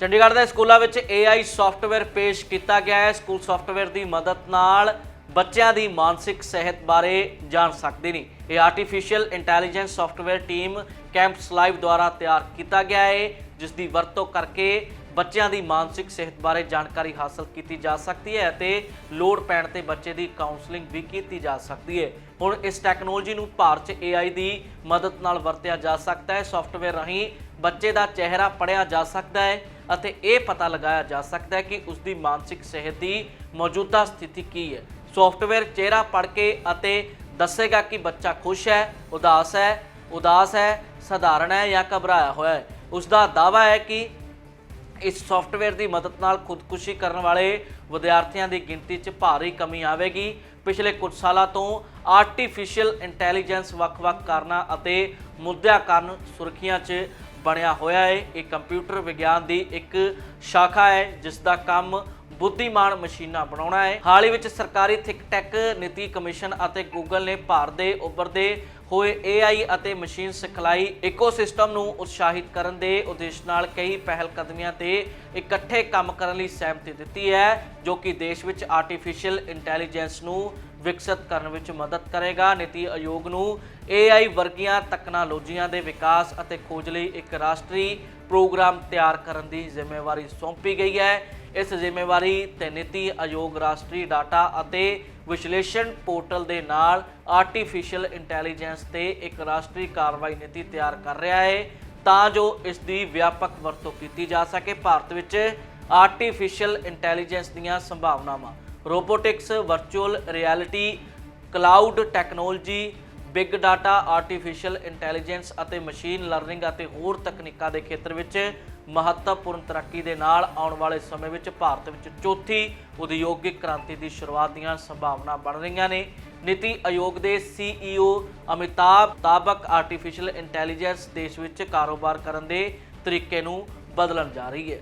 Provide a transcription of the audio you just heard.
ਚੰਡੀਗੜ੍ਹ ਦੇ ਸਕੂਲਾਂ ਵਿੱਚ AI ਸੌਫਟਵੇਅਰ ਪੇਸ਼ ਕੀਤਾ ਗਿਆ ਹੈ। ਸਕੂਲ ਸੌਫਟਵੇਅਰ ਦੀ ਮਦਦ ਨਾਲ ਬੱਚਿਆਂ ਦੀ ਮਾਨਸਿਕ ਸਿਹਤ ਬਾਰੇ ਜਾਣ ਸਕਦੇ ਨੇ। ਇਹ artificial intelligence software team campus live ਦੁਆਰਾ ਤਿਆਰ ਕੀਤਾ ਗਿਆ ਹੈ, ਜਿਸ ਦੀ ਵਰਤੋਂ ਕਰਕੇ ਬੱਚਿਆਂ ਦੀ ਮਾਨਸਿਕ ਸਿਹਤ ਬਾਰੇ ਜਾਣਕਾਰੀ ਹਾਸਲ ਕੀਤੀ ਜਾ ਸਕਦੀ ਹੈ ਅਤੇ ਲੋੜ ਪੈਣ ਤੇ ਬੱਚੇ ਦੀ ਕਾਉਂਸਲਿੰਗ ਵੀ ਕੀਤੀ ਜਾ ਸਕਦੀ ਹੈ। ਹੁਣ ਇਸ ਟੈਕਨੋਲੋਜੀ ਨੂੰ ਭਾਰਤ 'ਚ AI ਦੀ ਮਦਦ ਨਾਲ ਵਰਤਿਆ ਜਾ ਸਕਦਾ ਹੈ। ਸੌਫਟਵੇਅਰ ਰਾਹੀਂ ਬੱਚੇ ਦਾ ਚਿਹਰਾ ਪੜਿਆ ਜਾ ਸਕਦਾ ਹੈ। ਅਤੇ ਇਹ ਪਤਾ ਲਗਾਇਆ ਜਾ ਸਕਦਾ ਹੈ ਕਿ ਉਸ ਦੀ ਮਾਨਸਿਕ ਸਿਹਤ ਦੀ ਮੌਜੂਦਾ ਸਥਿਤੀ ਕੀ ਹੈ। ਸੌਫਟਵੇਅਰ ਚਿਹਰਾ ਪੜ ਕੇ ਅਤੇ ਦੱਸੇਗਾ ਕਿ ਬੱਚਾ ਖੁਸ਼ ਹੈ, ਉਦਾਸ ਹੈ ਉਦਾਸ ਹੈ, ਸਧਾਰਨ ਹੈ ਜਾਂ ਘਬਰਾਇਆ ਹੋਇਆ ਹੈ। ਉਸ ਦਾ ਦਾਅਵਾ ਹੈ ਕਿ ਇਸ ਸੌਫਟਵੇਅਰ ਦੀ ਮਦਦ ਨਾਲ ਖੁਦਕੁਸ਼ੀ ਕਰਨ ਵਾਲੇ ਵਿਦਿਆਰਥੀਆਂ ਦੀ ਗਿਣਤੀ 'ਚ ਭਾਰੀ ਕਮੀ ਆਵੇਗੀ। ਪਿਛਲੇ ਕੁਝ ਸਾਲਾਂ ਤੋਂ ਆਰਟੀਫੀਸ਼ੀਅਲ ਇੰਟੈਲੀਜੈਂਸ ਵੱਖ-ਵੱਖ ਕਾਰਨਾਂ ਅਤੇ ਮੁੱਦਿਆਂ ਕਾਰਨ ਸੁਰਖੀਆਂ 'ਚ ਬਣਿਆ ਹੋਇਆ ਹੈ। ਇਹ ਕੰਪਿਊਟਰ ਵਿਗਿਆਨ ਦੀ ਇੱਕ ਸ਼ਾਖਾ ਹੈ ਜਿਸ ਦਾ ਕੰਮ ਬੁੱਧੀਮਾਨ ਮਸ਼ੀਨਾਂ ਬਣਾਉਣਾ ਹੈ। ਹਾਲ ਹੀ ਵਿੱਚ ਸਰਕਾਰੀ ਥਿੰਕ ਟੈਕ ਨੀਤੀ ਕਮਿਸ਼ਨ ਅਤੇ ਗੂਗਲ ਨੇ ਭਾਰਤ ਦੇ ਉੱਭਰਦੇ ਹੋਏ AI ਅਤੇ ਮਸ਼ੀਨ ਸਿਖਲਾਈ ਇਕੋਸਿਸਟਮ ਨੂੰ ਉਤਸ਼ਾਹਿਤ ਕਰਨ ਦੇ ਉਦੇਸ਼ ਨਾਲ ਕਈ ਪਹਿਲ ਕਦਮੀਆਂ ਤੇ ਇਕੱਠੇ ਕੰਮ ਕਰਨ ਲਈ ਸਹਿਮਤੀ ਦਿੱਤੀ ਹੈ, ਜੋ ਕਿ ਦੇਸ਼ ਵਿੱਚ ਆਰਟੀਫੀਸ਼ੀਅਲ ਇੰਟੈਲੀਜੈਂਸ ਨੂੰ ਵਿਕਸਿਤ ਕਰਨ ਵਿੱਚ ਮਦਦ ਕਰੇਗਾ। ਨੀਤੀ ਆਯੋਗ ਨੂੰ AI ਵਰਗੀਆਂ ਤਕਨਾਲੋਜੀਆਂ ਦੇ ਵਿਕਾਸ ਅਤੇ ਖੋਜ ਲਈ ਇੱਕ ਰਾਸ਼ਟਰੀ ਪ੍ਰੋਗਰਾਮ ਤਿਆਰ ਕਰਨ ਦੀ ਜ਼ਿੰਮੇਵਾਰੀ ਸੌਂਪੀ ਗਈ ਹੈ। ਇਸ ਜ਼ਿੰਮੇਵਾਰੀ ਤੇ ਨੀਤੀ ਆਯੋਗ ਰਾਸ਼ਟਰੀ ਡਾਟਾ ਅਤੇ ਵਿਸ਼ਲੇਸ਼ਣ ਪੋਰਟਲ ਦੇ ਨਾਲ ਆਰਟੀਫੀਸ਼ੀਅਲ ਇੰਟੈਲੀਜੈਂਸ ਤੇ ਇੱਕ ਰਾਸ਼ਟਰੀ ਕਾਰਵਾਈ ਨੀਤੀ ਤਿਆਰ ਕਰ ਰਿਹਾ ਹੈ ਤਾਂ ਜੋ ਇਸ ਦੀ ਵਿਆਪਕ ਵਰਤੋਂ ਕੀਤੀ ਜਾ ਸਕੇ। ਭਾਰਤ ਵਿੱਚ ਆਰਟੀਫੀਸ਼ੀਅਲ ਇੰਟੈਲੀਜੈਂਸ ਦੀਆਂ ਸੰਭਾਵਨਾਵਾਂ robotics, virtual reality, cloud technology, big data artificial intelligence ਅਤੇ ਮਸ਼ੀਨ ਲਰਨਿੰਗ ਅਤੇ ਹੋਰ ਤਕਨੀਕਾਂ ਦੇ ਖੇਤਰ ਵਿੱਚ ਮਹੱਤਵਪੂਰਨ ਤਰੱਕੀ ਦੇ ਨਾਲ ਆਉਣ ਵਾਲੇ ਸਮੇਂ ਵਿੱਚ ਭਾਰਤ ਵਿੱਚ ਚੌਥੀ ਉਦਯੋਗਿਕ ਕ੍ਰਾਂਤੀ ਦੀ ਸ਼ੁਰੂਆਤ ਦੀਆਂ ਸੰਭਾਵਨਾ ਬਣ ਰਹੀਆਂ ਨੇ। ਨੀਤੀ ਆਯੋਗ ਦੇ ਸੀਈਓ ਅਮਿਤਾਭ ਤਾਬਕ ਆਰਟੀਫੀਸ਼ੀਅਲ ਇੰਟੈਲੀਜੈਂਸ ਦੇਸ਼ ਵਿੱਚ ਕਾਰੋਬਾਰ ਕਰਨ ਦੇ ਤਰੀਕੇ ਨੂੰ ਬਦਲਣ ਜਾ ਰਹੀ ਹੈ।